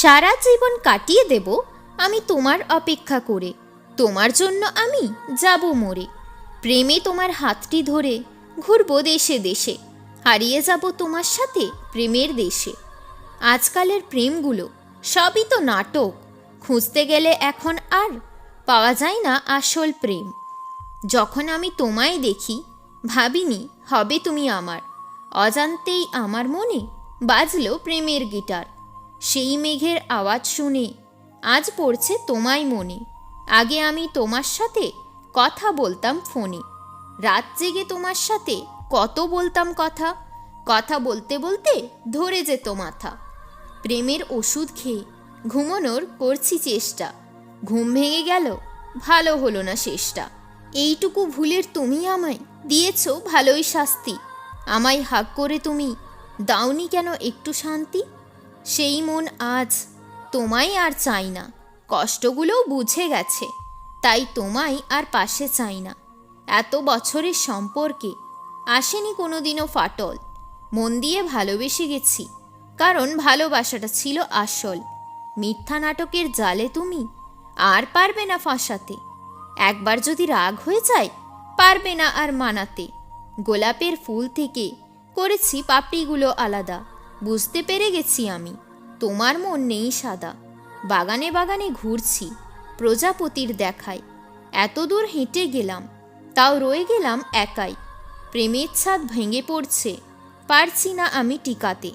সারা জীবন কাটিয়ে দেব, আমি তোমার অপেক্ষা করে। তোমার জন্য আমি যাব মরে। প্রেমে তোমার হাতটি ধরে ঘুরবো দেশে দেশে, হারিয়ে যাব তোমার সাথে প্রেমের দেশে। আজকালের প্রেমগুলো সবই তো নাটক, খুঁজতে গেলে এখন আর পাওয়া যায় না আসল প্রেম। যখন আমি তোমায় দেখি, ভাবিনি হবে তুমি আমার, অজান্তেই আমার মনে বাজলো প্রেমের গিটার। সেই মেঘের আওয়াজ শুনে। আজ পড়ছে তোমায় মনে। আগে আমি তোমার সাথে কথা বলতাম ফোনে। রাত জেগে তোমার সাথে কত বলতাম কথা। কথা বলতে বলতে ধরে যেত মাথা। প্রেমের ওষুধ খেয়ে ঘুমানোর করছি চেষ্টা। ঘুম ভেঙে গেল, ভালো হলো না শেষটা। এইটুকু ভুলের তুমি আমায় দিয়েছ ভালোই শাস্তি। আমায় হাক করে তুমি দাওনি কেন একটু শান্তি? সেই মন আজ তোমায় আর চাই না। কষ্টগুলোও বুঝে গেছে, তাই তোমায় আর পাশে চাই না। এত বছরের সম্পর্কে আসেনি কোনোদিনও ফাটল। মন দিয়ে ভালোবেসে গেছি, কারণ ভালোবাসাটা ছিল আসল। মিথ্যা নাটকের জালে তুমি আর পারবে না ফাঁসাতে। একবার যদি রাগ হয়ে যায়, পারবে না আর মানাতে। গোলাপের ফুল থেকে করেছি পাপড়িগুলো আলাদা। বুঝতে পেরে গেছি আমি। তোমার মন নেই সাদা। বাগানে বাগানে ঘুরছি, প্রজাপতির দেখায়। এত দূর হেঁটে গেলাম, তাও রয়ে গেলাম একাই। প্রেমের ছাদ ভেঙে পড়ছে, পারছি না আমি টিকাতে।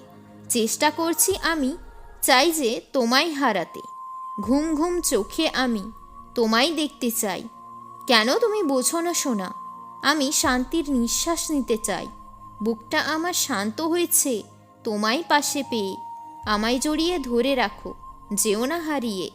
চেষ্টা করছি আমি, চাই যে তোমায় হারাতে। ঘুম ঘুম চোখে আমি, তোমায় দেখতে চাই। কেন তুমি বোঝো না শোনা আমি শান্তির নিঃশ্বাস নিতে চাই। বুকটা আমার শান্ত হয়েছে তোমায় পাশে পেয়ে আমায় জড়িয়ে ধরে রাখো যেও না হারিয়ে।